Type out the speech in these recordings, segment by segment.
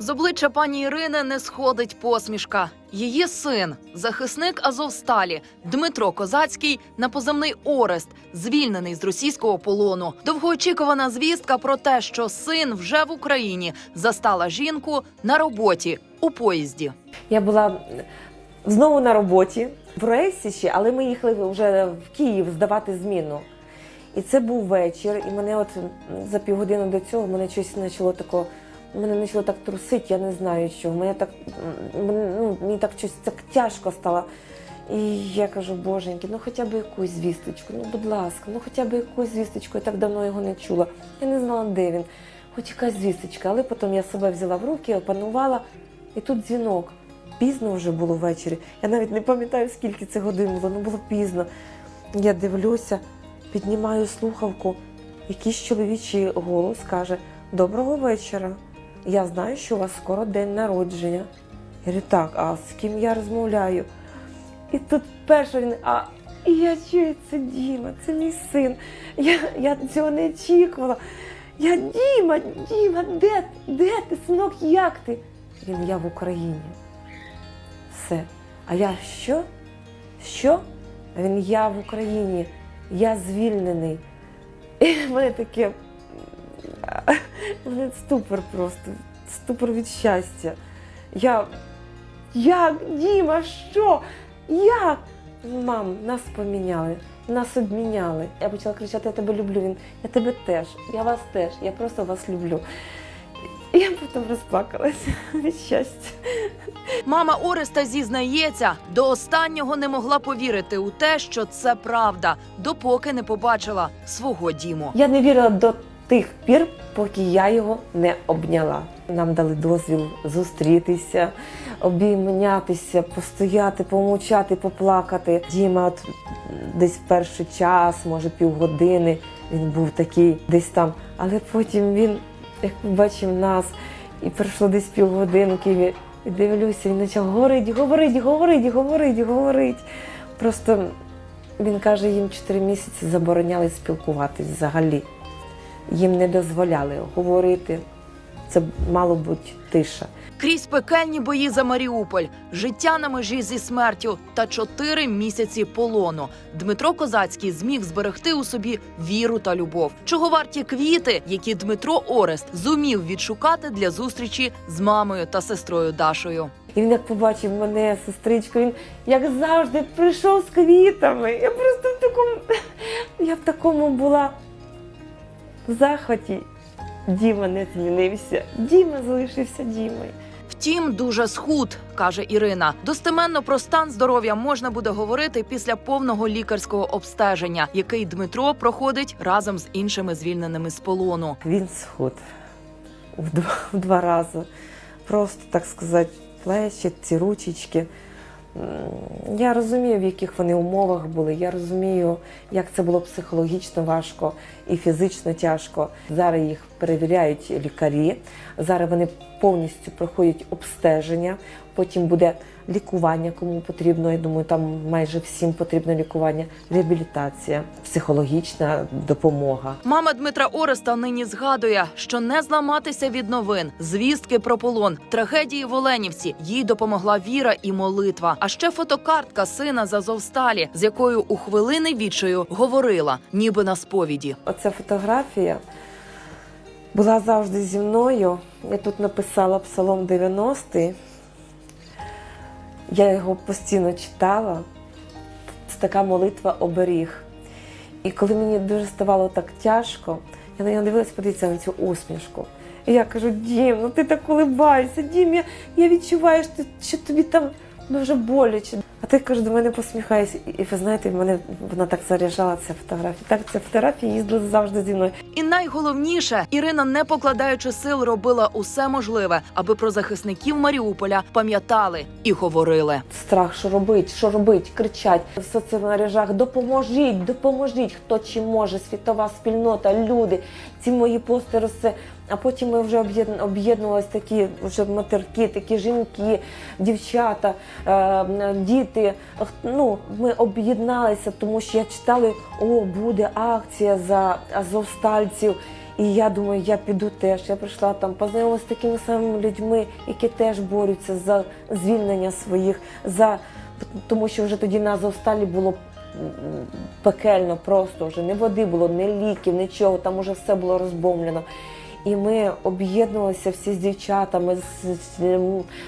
З обличчя пані Ірини не сходить посмішка. Її син, захисник Азовсталі Дмитро Козацький, на позивний Орест, звільнений з російського полону. Довгоочікувана звістка про те, що син вже в Україні застала жінку на роботі у поїзді. Я була знову на роботі в Рейсічі, але ми їхали вже в Київ здавати зміну. І це був вечір, і мене от за півгодини до цього мене щось почало тако. Мене почало так трусити, я не знаю що. Мене так ну, мені так щось так тяжко стало. І я кажу, боженьки, ну хоча б якусь звісточку, ну будь ласка, ну хоча б якусь звісточку, я так давно його не чула. Я не знала, де він. Хоч якась звісточка, але потім я себе взяла в руки, опанувала, і тут дзвінок. Пізно вже було ввечері. Я навіть не пам'ятаю, скільки це годин було, ну було пізно. Я дивлюся, піднімаю слухавку, якийсь чоловічий голос каже: Доброго вечора. Я знаю, що у вас скоро день народження. Я говорю, так, а з ким я розмовляю? І тут перше він, а я чую, це Діма, це мій син. Я, я цього не очікувала. Я Діма, Діма, де, де ти, синок, як ти? Він я в Україні. Все. А я що? Що? А він я в Україні, я звільнений. І в мене таке. мене ступор просто, ступор від щастя. Я. Як, Діма, що? Як? Мам, нас поміняли, нас обміняли. Я почала кричати, я тебе люблю. Він, я тебе теж, я вас теж, я просто вас люблю. І я потім розплакалася від щастя. Мама Ореста зізнається, до останнього не могла повірити у те, що це правда, допоки не побачила свого діму. Я не вірила до тих пір, поки я його не обняла. Нам дали дозвіл зустрітися, обіймнятися, постояти, помовчати, поплакати. Діма, от десь перший час, може півгодини, він був такий десь там. Але потім він, як побачив нас, і пройшло десь півгодинки. І дивлюся, він почав говорить, говорить, говорить, говорить, говорить. Просто він каже, їм 4 місяці забороняли спілкуватись взагалі. Їм не дозволяли говорити. Це мало бути тиша. Крізь пекельні бої за Маріуполь, життя на межі зі смертю та чотири місяці полону. Дмитро Козацький зміг зберегти у собі віру та любов. Чого варті квіти, які Дмитро Орест зумів відшукати для зустрічі з мамою та сестрою Дашою. І він як побачив мене, сестричку, він як завжди прийшов з квітами. Я просто в такому, я в такому була в захваті. Діма не змінився. Діма залишився Дімою. Втім, дуже схуд, каже Ірина. Достеменно про стан здоров'я можна буде говорити після повного лікарського обстеження, який Дмитро проходить разом з іншими звільненими з полону. Він схуд в два, в два рази. Просто, так сказати, плечі, ці ручечки. Я розумію, в яких вони умовах були. Я розумію, як це було психологічно важко і фізично тяжко. Зараз їх перевіряють лікарі. Зараз вони повністю проходять обстеження. Потім буде лікування, кому потрібно. Я думаю, там майже всім потрібно лікування, реабілітація, психологічна допомога. Мама Дмитра Ореста нині згадує, що не зламатися від новин, звістки про полон, трагедії в Оленівці. Їй допомогла віра і молитва. А ще фотокартка сина з Азовсталі, з якою у хвилини відчаю говорила, ніби на сповіді. Оця фотографія була завжди зі мною. Я тут написала Псалом 90. Я його постійно читала. Це така молитва оберіг. І коли мені дуже ставало так тяжко, я на нього дивилася, подивіться на цю усмішку. І я кажу: Дім, ну ти так улибайся, Дім, я, я відчуваю, що, що тобі там дуже боляче. А ти каже, до мене посміхаєшся. І, ви знаєте, в мене вона так заряджала ця фотографія. Так, ця фотографія їздила завжди зі мною. І найголовніше, Ірина, не покладаючи сил, робила усе можливе, аби про захисників Маріуполя пам'ятали і говорили. Страх, що робить, що робить, кричать в соцмережах, допоможіть, допоможіть, хто чим може, світова спільнота, люди. Ці мої постери все. А потім ми вже об'єдн- об'єднувалися такі вже матерки, такі жінки, дівчата, е, діти. Ну, ми об'єдналися, тому що я читали, о, буде акція за азовстальців. І я думаю, я піду теж. Я прийшла там, познайомилася з такими самими людьми, які теж борються за звільнення своїх, за тому що вже тоді на Азовсталі було пекельно, просто вже не води було, ні ліків, нічого, там уже все було розбомблено. І ми об'єднувалися всі з дівчатами, з, з,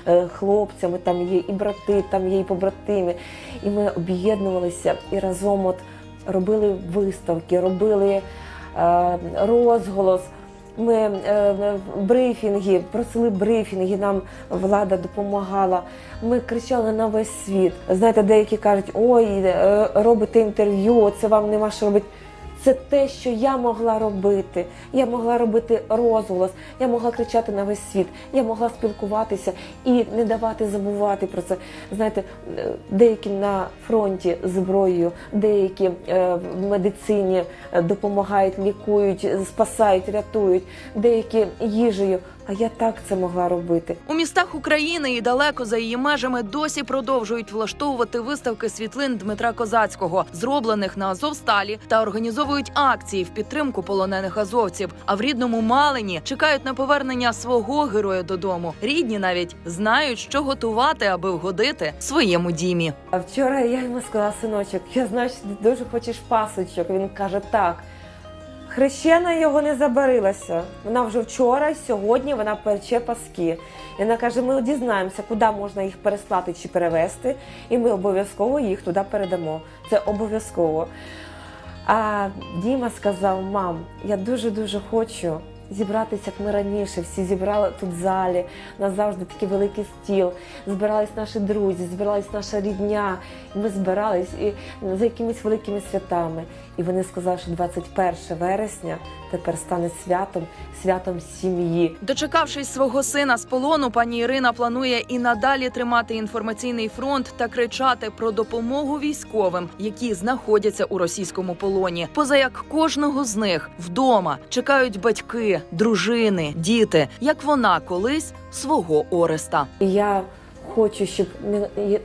е, хлопцями, там є і брати, там є і побратими. І ми об'єднувалися і разом от робили виставки, робили е, розголос. Ми е, брифінги, просили брифінги, нам влада допомагала. Ми кричали на весь світ. Знаєте, деякі кажуть, ой, е, робите інтерв'ю, це вам нема що робити. Це те, що я могла робити. Я могла робити розголос, я могла кричати на весь світ, я могла спілкуватися і не давати забувати про це. Знаєте, е, деякі на фронті зброєю, деякі е, в медицині е, допомагають, лікують, спасають, рятують, деякі їжею. А я так це могла робити. У містах України і далеко за її межами досі продовжують влаштовувати виставки світлин Дмитра Козацького, зроблених на Азовсталі, та організовують акції в підтримку полонених азовців. А в рідному Малині чекають на повернення свого героя додому. Рідні навіть знають, що готувати, аби вгодити своєму дімі. А вчора я йому сказала, синочок, я знаю, що ти дуже хочеш пасочок. Він каже, так. Хрещена його не забарилася. Вона вже вчора, сьогодні вона пече паски. І вона каже: ми дізнаємося, куди можна їх переслати чи перевезти, і ми обов'язково їх туди передамо. Це обов'язково. А Діма сказав: мам, я дуже-дуже хочу зібратися, як ми раніше. Всі зібрали тут в залі. У нас такий великий стіл. Збирались наші друзі, збиралась наша рідня. І ми збирались і за якимись великими святами. І вони сказали, що 21 вересня тепер стане святом, святом сім'ї. Дочекавшись свого сина з полону, пані Ірина планує і надалі тримати інформаційний фронт та кричати про допомогу військовим, які знаходяться у російському полоні. Поза як кожного з них вдома чекають батьки, дружини, діти, як вона колись свого Ореста. Я хочу, щоб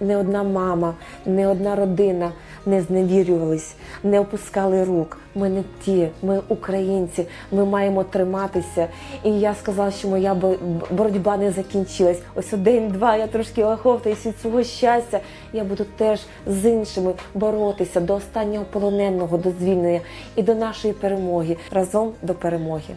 не, одна мама, не одна родина не зневірювались, не опускали рук. Ми не ті, ми українці, ми маємо триматися. І я сказала, що моя боротьба не закінчилась. Ось день-два я трошки лаховтаюсь від свого щастя. Я буду теж з іншими боротися до останнього полоненого, до звільнення і до нашої перемоги разом до перемоги.